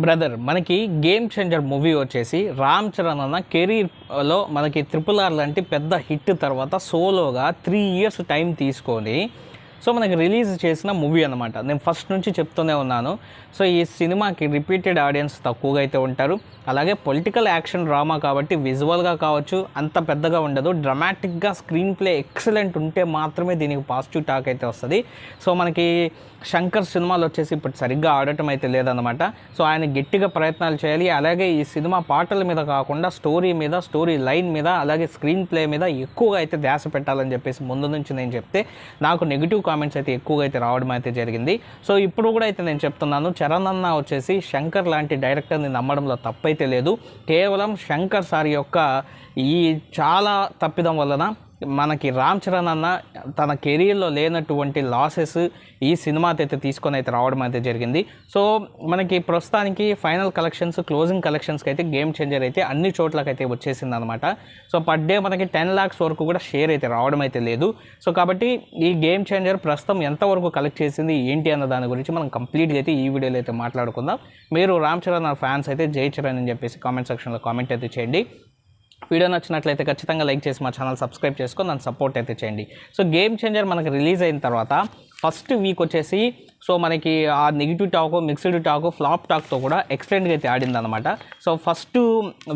Brother మనకి game changer movie వచ్చేసి రామ్ చరణ్ అన్న కెరీర్లో మనకి ట్రిపుల్ ఆర్ లాంటి పెద్ద హిట్ తర్వాత సోలోగా త్రీ ఇయర్స్ టైం తీసుకొని సో మనకి రిలీజ్ చేసిన మూవీ అనమాట నేను ఫస్ట్ నుంచి చెప్తూనే ఉన్నాను. సో ఈ సినిమాకి రిపీటెడ్ ఆడియన్స్ తక్కువగా అయితే ఉంటారు. అలాగే పొలిటికల్ యాక్షన్ డ్రామా కాబట్టి విజువల్గా కావచ్చు అంత పెద్దగా ఉండదు. డ్రమాటిక్గా స్క్రీన్ ప్లే ఎక్సలెంట్ ఉంటే మాత్రమే దీనికి పాజిటివ్ టాక్ అయితే వస్తుంది. సో మనకి శంకర్ సినిమాలు వచ్చేసి ఇప్పుడు సరిగ్గా ఆడటం అయితే లేదనమాట సో ఆయన గట్టిగా ప్రయత్నాలు చేయాలి. అలాగే ఈ సినిమా పాటల మీద కాకుండా స్టోరీ మీద స్టోరీ లైన్ మీద అలాగే స్క్రీన్ ప్లే మీద ఎక్కువగా అయితే ధ్యాస పెట్టాలని చెప్పేసి ముందు నుంచి నేను చెప్తే నాకు నెగిటివ్ కామెంట్స్ అయితే ఎక్కువగా అయితే రావడం అయితే జరిగింది. సో ఇప్పుడు కూడా అయితే నేను చెప్తున్నాను చరణ్ అన్న వచ్చేసి శంకర్ లాంటి డైరెక్టర్ని నమ్మడంలో తప్పైతే లేదు. కేవలం శంకర్ సార్ యొక్క ఈ చాలా తప్పిదం వలన మనకి రామ్ చరణ్ అన్న తన కెరీర్లో లేనటువంటి లాసెస్ ఈ సినిమాతో అయితే తీసుకొని అయితే రావడం అయితే జరిగింది. సో మనకి ప్రస్తుతానికి ఫైనల్ కలెక్షన్స్ క్లోజింగ్ కలెక్షన్స్కి అయితే గేమ్ చేంజర్ అయితే అన్ని చోట్లకైతే వచ్చేసింది అనమాట సో పర్ డే మనకి టెన్ ల్యాక్స్ వరకు కూడా షేర్ అయితే రావడం అయితే లేదు. సో కాబట్టి ఈ గేమ్ చేంజర్ ప్రస్తుతం ఎంతవరకు కలెక్ట్ చేసింది ఏంటి అన్న దాని గురించి మనం కంప్లీట్గా అయితే ఈ వీడియోలో అయితే మాట్లాడుకుందాం. మీరు రామ్ చరణ్ ఫ్యాన్స్ అయితే జై చరణ్ అని చెప్పేసి కామెంట్ సెక్షన్లో కామెంట్ అయితే చేయండి. వీడియో నచ్చినట్లయితే ఖచ్చితంగా లైక్ చేసి మా ఛానల్ సబ్స్క్రైబ్ చేసుకొని దాన్ని సపోర్ట్ అయితే చేయండి. సో గేమ్ చేంజర్ మనకి రిలీజ్ అయిన తర్వాత ఫస్ట్ వీక్ వచ్చేసి సో మనకి ఆ negative talk mixed talk flop టాక్తో కూడా ఎక్సలెంట్గా అయితే ఆడింది అనమాట సో ఫస్ట్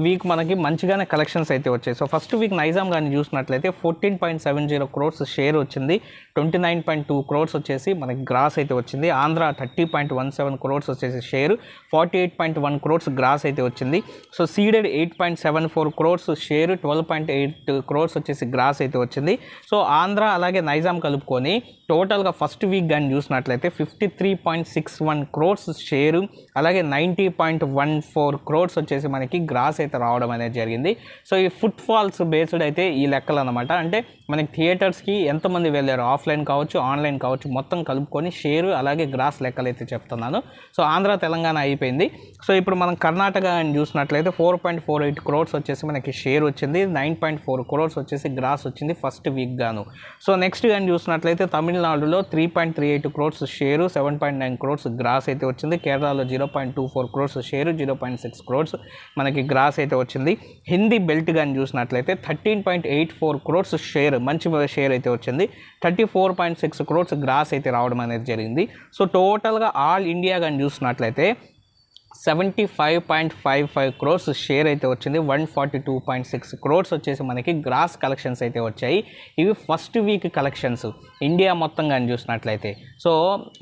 వీక్ మనకి మంచిగానే కలెక్షన్స్ అయితే వచ్చాయి. సో ఫస్ట్ వీక్ నైజామ్ కానీ చూసినట్లయితే fourteen point seven zero crores share వచ్చింది. Twenty nine point two crores వచ్చేసి మనకి గ్రాస్ అయితే వచ్చింది. Andhra thirty point one seven crores వచ్చేసి share forty eight point one crores gross అయితే వచ్చింది. So ceded eight point seven four crores share twelve point eight crores వచ్చేసి gross అయితే వచ్చింది. సో ఆంధ్ర అలాగే నైజాం కలుపుకొని టోటల్గా ఫస్ట్ వీక్ కానీ చూసినట్లయితే fifty three point six one crores share అలాగే ninety point one four crores వచ్చేసి మనకి గ్రాస్ అయితే రావడం అనేది జరిగింది. సో ఈ ఫుట్ ఫాల్స్ బేస్డ్ అయితే ఈ లెక్కలు అనమాట అంటే మనకి థియేటర్స్కి ఎంతమంది వెళ్ళారు? ఆఫ్లైన్ కావచ్చు ఆన్లైన్ కావచ్చు మొత్తం కలుపుకొని షేరు అలాగే గ్రాస్ లెక్కలు అయితే చెప్తున్నాను. సో ఆంధ్ర తెలంగాణ అయిపోయింది. సో ఇప్పుడు మనం కర్ణాటక అని చూసినట్లయితే four point four eight crores వచ్చేసి మనకి షేర్ వచ్చింది. నైన్ పాయింట్ ఫోర్ క్రోర్స్ వచ్చేసి గ్రాస్ వచ్చింది ఫస్ట్ వీక్ గాను. సో నెక్స్ట్ కానీ చూసినట్లయితే తమిళనాడులో three point three eight crores share seven point nine crores gross అయితే వచ్చింది. కేరళలో zero point two four crores share zero point six crores మనకి గ్రాస్ అయితే వచ్చింది. హిందీ బెల్ట్ కానీ చూసినట్లయితే thirteen point eight four crores share మంచి షేర్ అయితే వచ్చింది. Thirty four point six crores gross అయితే రావడం అనేది జరిగింది. సో టోటల్గా ఆల్ ఇండియా కానీ చూసినట్లయితే seventy five point five five crores share అయితే వచ్చింది. One forty two point six crores వచ్చేసి మనకి గ్రాస్ కలెక్షన్స్ అయితే వచ్చాయి. ఇవి ఫస్ట్ వీక్ కలెక్షన్స్ ఇండియా మొత్తం కానీ చూసినట్లయితే. సో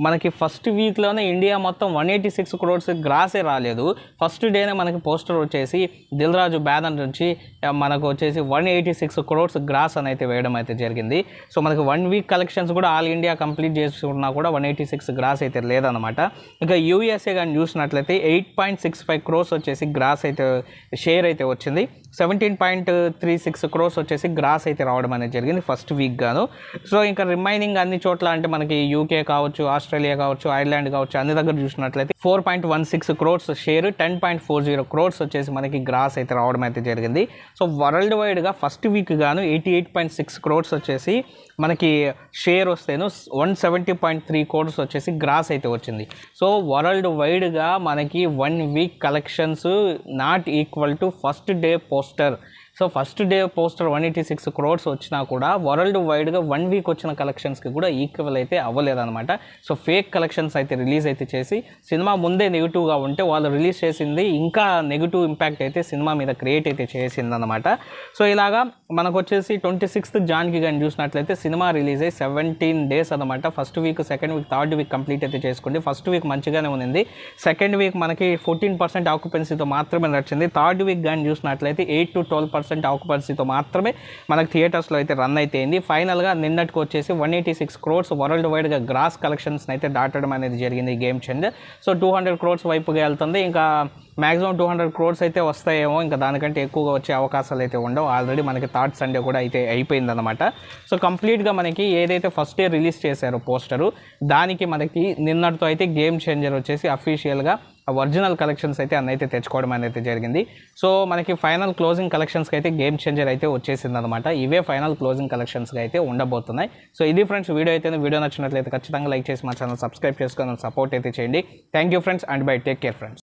మనకి ఫస్ట్ వీక్లోనే ఇండియా మొత్తం వన్ ఎయిటీ సిక్స్ క్రోర్స్ గ్రాసే రాలేదు. ఫస్ట్ డేనే మనకి పోస్టర్ వచ్చేసి దిల్ రాజు బ్యానర్ నుంచి మనకు వచ్చేసి one eighty six crores gross అని అయితే వేయడం అయితే జరిగింది. సో మనకి వన్ వీక్ కలెక్షన్స్ కూడా ఆల్ ఇండియా కంప్లీట్ చేసుకున్నా కూడా వన్ ఎయిటీ సిక్స్ గ్రాస్ అయితే లేదనమాట ఇంకా యూఎస్ఏ కానీ చూసినట్లయితే eight point six five crores వచ్చేసి గ్రాస్ అయితే షేర్ అయితే వచ్చింది. Seventeen point three six crores వచ్చేసి గ్రాస్ అయితే రావడం అనేది జరిగింది ఫస్ట్ వీక్ గాను. సో ఇంకా రిమైనింగ్ అన్ని చోట్ల అంటే మనకి యూకే కావచ్చు ఆస్ట్రేలియా కావచ్చు ఐర్లాండ్ కావచ్చు అన్ని దగ్గర చూసినట్లయితే four point one six crores share ten point four zero crores వచ్చేసి మనకి గ్రాస్ అయితే రావడం అయితే జరిగింది. సో వరల్డ్ వైడ్గా ఫస్ట్ వీక్ గాను eighty eight point six crores వచ్చేసి మనకి share వస్తేను one seventy point three crores వచ్చేసి గ్రాస్ అయితే వచ్చింది. సో వరల్డ్ వైడ్గా మనకి one week collections not equal to first day poster so first day poster one eighty six crores వచ్చినా కూడా world వైడ్గా వన్ వీక్ వచ్చిన కలెక్షన్స్కి కూడా ఈక్వల్ అయితే అవ్వలేదన్నమాట. సో ఫేక్ కలెక్షన్స్ అయితే రిలీజ్ అయితే చేసి సినిమా ముందే నెగిటివ్గా ఉంటే వాళ్ళు రిలీజ్ చేసింది ఇంకా నెగిటివ్ ఇంపాక్ట్ అయితే సినిమా మీద క్రియేట్ అయితే చేసిందన్నమాట. సో ఇలాగా మనకు వచ్చేసి ట్వంటీ సిక్స్త్ జాన్కి కానీ చూసినట్లయితే సినిమా రిలీజ్ అయ్యి సెవెంటీన్ డేస్ అనమాట first week second week third week complete అయితే చేసుకోండి ఫస్ట్ వీక్ మంచిగానే ఉంది సెకండ్ వీక్ మనకి ఫోర్టీన్ పర్సెంట్ ఆక్యుపెన్సీతో మాత్రమే నచ్చింది థర్డ్ వీక్ కానీ చూసినట్లయితే ఎయిట్ టు ట్వెల్వ్ పర్సెంట్ ఆక్యుపెన్సీతో మాత్రమే మనకు థియేటర్స్లో అయితే రన్ అయితే అయింది. ఫైనల్గా నిన్నటికి వచ్చేసి one eighty six crores world వైడ్గా గ్రాస్ కలెక్షన్స్ అయితే దాటడం అనేది జరిగింది ఈ game change so two hundred crores వైపుగా వెళ్తుంది. ఇంకా మ్యాక్సిమం టూ హండ్రెడ్ క్రోర్స్ అయితే వస్తాయేమో. ఇంకా దానికంటే ఎక్కువగా వచ్చే అవకాశాలు అయితే ఉండవు. ఆల్రెడీ మనకి థర్డ్ సండే కూడా అయితే అయిపోయిందనమాట సో కంప్లీట్గా మనకి ఏదైతే ఫస్ట్ డే రిలీజ్ చేశారో పోస్టరు దానికి మనకి నిన్నటితో అయితే గేమ్ చేంజర్ వచ్చేసి అఫీషియల్గా ఒరిజినల్ కలెక్షన్స్ అయితే అన్న అయితే తెచ్చుకోవడం అనేది జరిగింది. సో మనకి ఫైనల్ క్లోజింగ్ కలెక్షన్స్కి అయితే గేమ్ చేంజర్ అయితే వచ్చేసింది అనమాట ఇవే ఫైనల్ క్లోజింగ్ కలెక్షన్స్గా అయితే ఉండబోతున్నాయి. సో ఇది ఫ్రెండ్స్ వీడియో అయితే వీడియో నచ్చినట్లయితే ఖచ్చితంగా లైక్ చేసి మా ఛానల్ సబ్స్క్రైబ్ చేసుకొని సపోర్ట్ అయితే చేయండి. Thank you friends and bye. Take care friends.